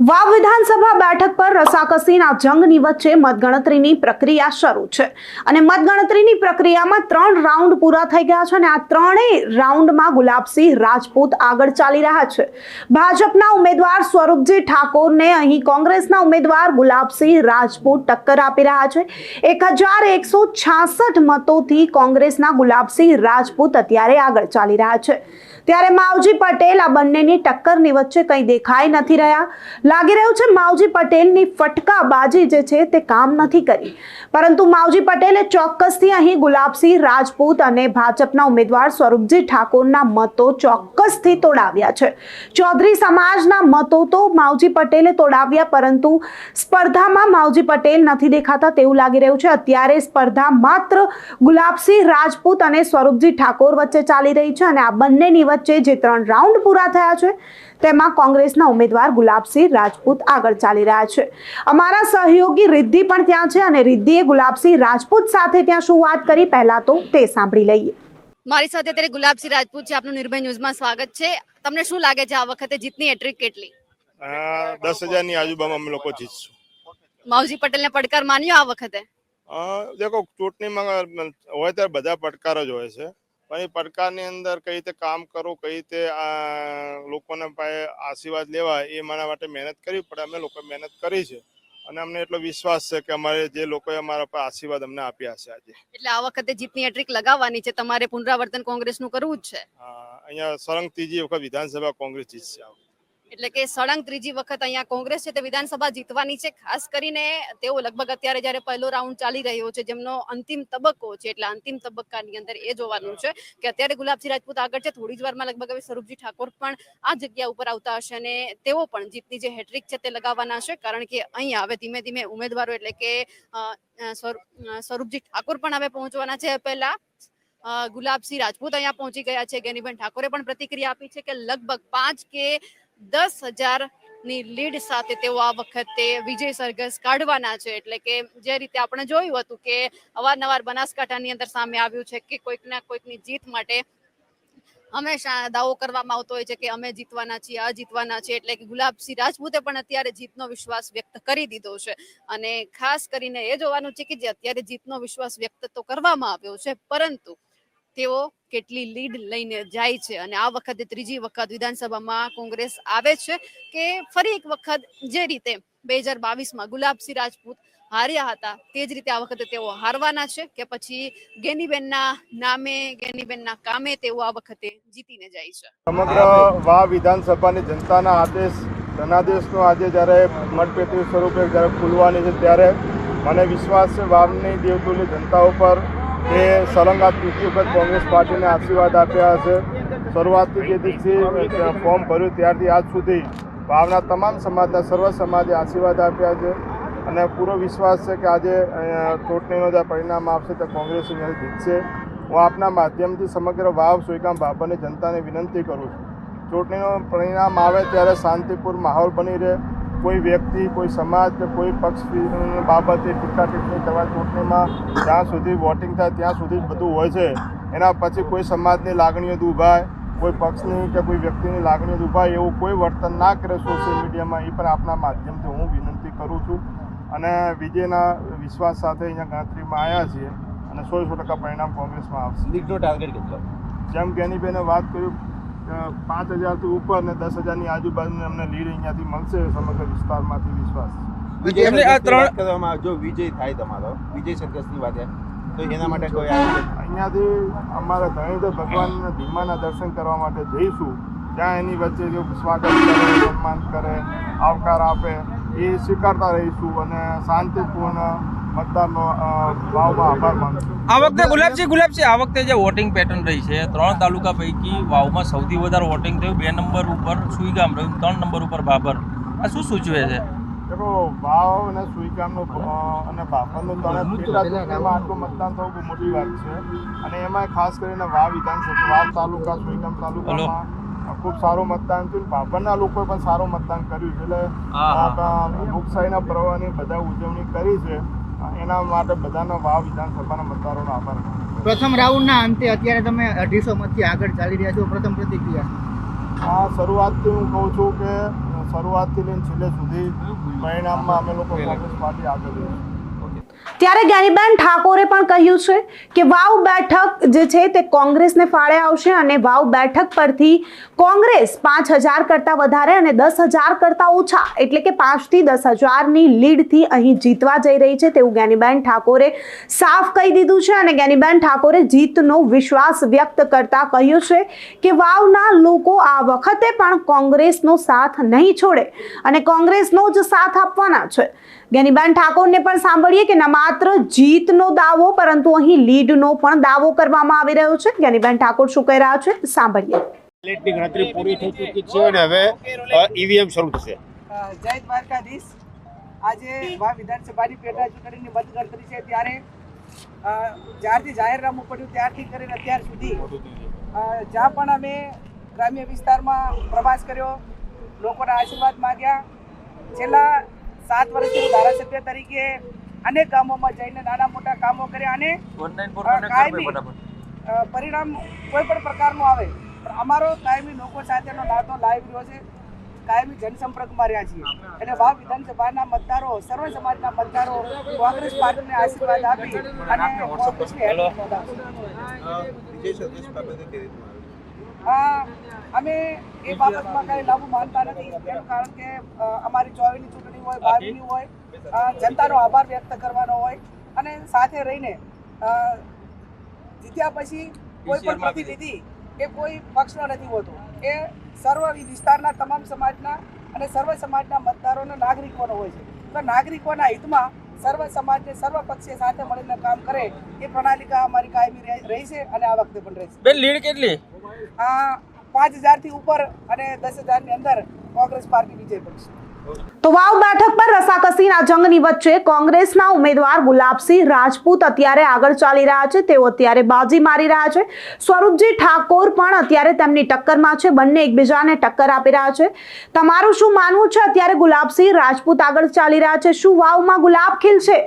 વાવ વિધાનસભા બેઠક પર રસાકસીના જંગની વચ્ચે મતગણતરીની પ્રક્રિયા શરૂ છે. અને મતગણતરીની પ્રક્રિયામાં ત્રણ રાઉન્ડ પૂરા થઈ ગયા છે અને આ ત્રણેય રાઉન્ડમાં ગુલાબસિંહ રાજપૂત આગળ ચાલી રહ્યા છે. ભાજપના ઉમેદવાર સ્વરૂપજી ઠાકોરને અહીં કોંગ્રેસના ઉમેદવાર ગુલાબસિંહ રાજપૂત ટક્કર આપી રહ્યા છે. એક હજાર એકસો છાસઠ મતોથી કોંગ્રેસના ગુલાબસિંહ રાજપૂત અત્યારે આગળ ચાલી રહ્યા છે. ત્યારે માવજી પટેલ આ બંનેની ટક્કરની વચ્ચે કંઈ દેખાઈ નથી રહ્યા. લાગી રહ્યું છે માવજી પટેલની ફટકાબાજી જે છે તે કામ નથી કરી. પરંતુ માવજી પટેલે ચોક્કસથી અહીં ગુલાબસિંહ રાજપૂત અને ભાજપના ઉમેદવાર સ્વરૂપજી ઠાકોરના મતો ચોક્કસથી તોડાવ્યા છે. ચૌધરી સમાજના મતો તો માવજી પટેલે તોડાવ્યા, પરંતુ સ્પર્ધામાં માવજી પટેલ નથી દેખાતા તેવું લાગી રહ્યું છે. અત્યારે સ્પર્ધા માત્ર ગુલાબસિંહ રાજપૂત અને સ્વરૂપજી ઠાકોર વચ્ચે ચાલી રહી છે અને આ બંનેની વચ્ચે જે ત્રણ રાઉન્ડ પૂરા થયા છે, તેમાં કોંગ્રેસના ઉમેદવાર ગુલાબસિંહ રાજપૂત આગળ ચાલી રહ્યા છે. અમારા સહયોગી રિદ્ધિ પણ ત્યાં છે અને રિદ્ધિએ ગુલાબસિંહ રાજપૂત સાથે ત્યાં શું વાત કરી પહેલા તો તે સાંભળી લઈએ. મારી સાથે અત્યારે ગુલાબસિંહ રાજપૂત છે. આપનું નિર્ભય ન્યૂઝમાં સ્વાગત છે. તમને શું લાગે છે? આ વખતે જીતની હેટ્રિક કેટલી? દસ દસ હજારની આજુબાજુમાં અમે લોકો જીતશું. માવજી પટેલ ને પડકાર માન્યો આ વખતે? અ, દેખો ચૂંટણીમાં હોય ત્યારે બધા પડકારો જ હોય છે. પણ એ પડકારની અંદર કઈ રીતે કામ કરવું કઈ રીતે લોકોના પાસે આશીર્વાદ લેવા એ મારા માટે મહેનત કરવી પડે. અમે લોકો મહેનત કરી છે અને અમને એટલો વિશ્વાસ છે કે અમારે જે લોકોએ અમારા પર આશીર્વાદ અમને આપ્યા છે આજે. એટલે આ વખતે જીતની હેટ્રિક લગાવવાની છે. તમારે પુનરાવર્તન કોંગ્રેસનું કરવું જ છે. અહીંયા સળંગ ત્રીજી વખત વિધાનસભા કોંગ્રેસ જીતશે આ. એટલે કે સળંગ ત્રીજી વખત અહીંયા કોંગ્રેસ છે તે વિધાનસભા જીતવાની છે. ખાસ કરીને તેઓ લગભગ અત્યારે જ્યારે પહેલો રાઉન્ડ ચાલી રહ્યો છે, જેમનો અંતિમ તબક્કો છે, એટલે અંતિમ તબક્કાની અંદર એ જોવાનું છે કે અત્યારે ગુલાબસિંહ રાજપૂત આગળ છે. થોડી જ વારમાં લગભગ હવે સ્વરૂપજી ઠાકોર પણ આ જગ્યા ઉપર આવતા હશે અને તેઓ પણ જીતની જે હેટ્રિક છે તે લગાવવાના છે. કારણ કે અહીંયા હવે ધીમે ધીમે ઉમેદવારો એટલે કે સ્વરૂપજી ઠાકોર પણ હવે પહોંચવાના છે. પહેલા ગુલાબસિંહ રાજપૂત અહીંયા પહોંચી ગયા છે. ગેનીબેન ઠાકોરે પણ પ્રતિક્રિયા આપી છે કે લગભગ પાંચ કે દસ હજારની લીડ સાથે તેઓ આ વખતે વિજય સરઘસ કાઢવાના છે. એટલે કે જે રીતે આપણે જોયું હતું કે અવારનવાર બનાસકાંઠાની અંદર સામે આવ્યું છે કે કોઈક ના કોઈકની જીત માટે હંમેશા દાવો કરવામાં આવતો હોય છે કે અમે જીતવાના છીએ, આ જીતવાના છીએ. એટલે કે ગુલાબસિંહ રાજપૂતે પણ અત્યારે જીતનો વિશ્વાસ વ્યક્ત કરી દીધો છે. અને ખાસ કરીને એ જોવાનું છે કે જે અત્યારે જીતનો વિશ્વાસ વ્યક્ત તો કરવામાં આવ્યો છે, પરંતુ તેઓ કેટલી લીડ લઈને જાય છે અને આ વખતે ત્રીજી વખત વિધાનસભામાં કોંગ્રેસ આવે છે કે ફરી એક વખત જે રીતે બે હજાર બાવીસમાં ગુલાબસિંહ રાજપૂત હાર્યા હતા તે જ રીતે આ વખતે તેઓ હારવાના છે કે પછી ગેનીબેનના નામે, ગેનીબેનના કામે તેઓ આ વખતે જીતીને જાય છે. સમગ્ર વા વિધાનસભાની જનતાના આદેશ ધનાદેશનો આજે જ્યારે મતપેટી સ્વરૂપે જ્યારે ખુલવાની છે ત્યારે મને વિશ્વાસ છે વાવની દેવતુલ્ય જનતા ઉપર કે સળંગ આ ત્રીજી વખત કોંગ્રેસ પાર્ટીને આશીર્વાદ આપ્યા હશે. શરૂઆતથી જે દિવસથી ફોર્મ ભર્યું ત્યારથી આજ સુધી ભાવના તમામ સમાજના સર્વ સમાજે આશીર્વાદ આપ્યા છે. અને પૂરો વિશ્વાસ છે કે આજે ચૂંટણીનો જે પરિણામ આવશે તે કોંગ્રેસ જીતશે. હું આપના માધ્યમથી સમગ્ર વાવ સુઈકામ બાબરની જનતાને વિનંતી કરું છું. ચૂંટણીનું પરિણામ આવે ત્યારે શાંતિપૂર્ણ માહોલ બની રહે. કોઈ વ્યક્તિ કોઈ સમાજ કે કોઈ પક્ષ બાબતે ટીકા ટિપ્પણી કરવા ચૂંટણીમાં જ્યાં સુધી વોટિંગ થાય ત્યાં સુધી બધું હોય છે. એના પછી કોઈ સમાજની લાગણીઓ દુભાય કોઈ પક્ષની કે કોઈ વ્યક્તિની લાગણીઓ દુભાય એવું કોઈ વર્તન ના કરે સોશિયલ મીડિયામાં એ પણ આપના માધ્યમથી હું વિનંતી કરું છું. અને વિજયના વિશ્વાસ સાથે અહીંયા ગણતરીમાં આવ્યા છીએ અને સો સો ટકા પરિણામ કોંગ્રેસમાં આવશે. ટાર્ગેટ કેટલો? જેમ જ્ઞાનીબેને વાત કર્યું પાંચ હજારથી ઉપર ને દસ હજારની આજુબાજુની અમને લીડ અહીંયાથી મળશે સમગ્ર વિસ્તારમાંથી વિશ્વાસ. એમને આ ત્રણ વાત કરવામાં આવે, જો વિજય થાય તમારો વિજય સંઘર્ષની વાત તો એના માટે કોઈ અહીંયાથી અમારે ધણીધર ભગવાનના ધીમાના દર્શન કરવા માટે જઈશું. ત્યાં એની વચ્ચે જો સ્વાગત કરે સન્માન કરે આવકાર આપે એ સ્વીકારતા રહીશું અને શાંતિપૂર્ણ મતદારનો વાવમાં આભાર માનશું આ વખતે ગુલાબસિંહ ગુલાબસિંહ આ વખતે જે વોટિંગ પેટર્ન રહી છે ત્રણ તાલુકા પૈકી વાવમાં સૌથી વધારે વોટિંગ થયું. બે નંબર ઉપર સુઈગામ રહ્યું ત્રણ નંબર ઉપર ભાભર આ શું સૂચવે છે? દેખો વાવ અને સુઈગામનું અને બાપરનું ત્રણે પેટા ચૂંટણીમાં આટલું મતદાન થવું બહુ મોટી વાત છે. અને એમાં ખાસ કરીને વાવ વિધાનસભા વાવ તાલુકા સુઈગામ તાલુકામાં ખૂબ સારું મતદાન થયું. બાપરના લોકોએ પણ સારું મતદાન કર્યું છે. એટલે લોકશાહીના પર્વની બધા ઉજવણી કરી છે. એના માટે બધાનો વાવ વિધાનસભાના મતદારોનો આભાર. પ્રથમ રાઉન્ડના અંતે અત્યારે તમે અઢીસો મતથી આગળ ચાલી રહ્યા છો. પ્રથમ પ્રતિક્રિયા આ શરૂઆતથી હું કહું છું કે શરૂઆતથી લઈને છેલ્લે સુધી પરિણામમાં અમે લોકો કોંગ્રેસ પાર્ટી આગળ રહીશું ત્યારે જ્ઞાનીબેન ઠાકોરે પણ કહ્યું છે કે વાવ બેઠક જે છે તે કોંગ્રેસને ફાળે આવશે અને વાવ બેઠક પરથી કોંગ્રેસ પાંચ હજાર કરતાં વધારે અને દસ હજાર કરતાં ઓછા, એટલે કે પાંચથી દસ હજારની લીડથી અહીં જીતવા જઈ રહી છે તેવું જ્ઞાનીબેન ઠાકોરે સાફ કહી દીધું છે અને જ્ઞાનીબેન ઠાકોરે જીતનો વિશ્વાસ વ્યક્ત કરતા કહ્યું છે કે વાવના લોકો આ વખતે પણ કોંગ્રેસનો સાથ નહીં છોડે અને કોંગ્રેસનો જ સાથ આપવાના છે. જ્ઞાનીબેન ઠાકોરને પણ સાંભળીએ કે ન માત્ર જીતનો દાવો પરંતુ અહીં લીડનો પણ દાવો કરવામાં આવી રહ્યો છે. જ્ઞાનીબેન ઠાકોર શું કહી રહ્યા છે? સાંભળીએ. ગણતરી પૂરી થઈ ચૂકી છે અને હવે ઈવીએમ શરૂ થશે. જય દ્વારકાધીશ. આજે વા વિધાનસભાની પેટા ચૂંટણીની મતગણતરી છે. ત્યારે જ્યારથી જાહેરનામું પડ્યું ત્યારથી કરીને અત્યાર સુધી જ્યાં પણ અમે ગ્રામ્ય વિસ્તારમાં પ્રવાસ કર્યો લોકોના આશીર્વાદ માગ્યા. છેલ્લા સાત વર્ષથી હું ધારાસભ્ય તરીકે અનેક ગામોમાં જઈને નાના મોટા કામો કર્યા અને કાયમી પરિણામ કોઈ પણ પ્રકારનું આવે. પણ અમારો કાયમી લોકો સાથેનો નાતો લાઈવ રહ્યો છે. કાયમી જનસંપર્કમાં રહ્યા છીએ. એટલે વાવ વિધાનસભાના મતદારો સર્વ સમાજના મતદારો કોંગ્રેસ પાર્ટીને આશીર્વાદ આપી અને કોંગ્રેસને અમે એ બાબતમાં કાંઈ લાભ માનતા નથી કારણ કે અમારી ચોવીની ચૂંટણી હોય બાવીની હોય જનતાનો આભાર વ્યક્ત કરવાનો હોય અને સાથે રહીને જીત્યા પછી કોઈ પણ પ્રતિનિધિ એ કોઈ પક્ષનો નથી હોતો એ સર્વ વિસ્તારના તમામ સમાજના અને સર્વ સમાજના મતદારોના નાગરિકોનો હોય છે. તો નાગરિકોના હિતમાં સર્વ સમાજને સર્વ પક્ષે સાથે મળીને કામ કરે એ પ્રણાલિકા અમારી કાયમી રહે- છે અને આ વખતે પણ રહેશે બેન લીડ કેટલી? આ પાંચ હજારથી ઉપર અને દસ હજારની અંદર કોંગ્રેસ પાર્ટી વિજય બનશે. તો વાવ બેઠક પર રસાકસીના જંગની વચ્ચે કોંગ્રેસના ઉમેદવાર ગુલાબસિંહ રાજપૂત અત્યારે આગળ ચાલી રહ્યા છે. તેઓ અત્યારે બાજી મારી રહ્યા છે. સ્વરૂપજી ઠાકોર પણ અત્યારે તેમની ટક્કરમાં છે. બંને એકબીજાને ટક્કર આપી રહ્યા છે. તમારું શું માનવું છે? અત્યારે ગુલાબસિંહ રાજપૂત આગળ ચાલી રહ્યા છે. શું વાવમાં ગુલાબ ખીલશે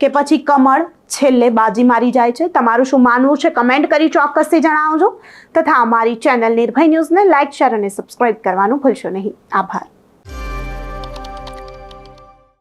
કે પછી કમળ છેલ્લે બાજી મારી જાય છે? તમારું શું માનવું છે? કમેન્ટ કરી ચોક્કસથી જણાવજો. તથા અમારી ચેનલ નિર્ભય ન્યૂઝને લાઇક શેર અને સબસ્ક્રાઇબ કરવાનું ભૂલશો નહીં. આભાર.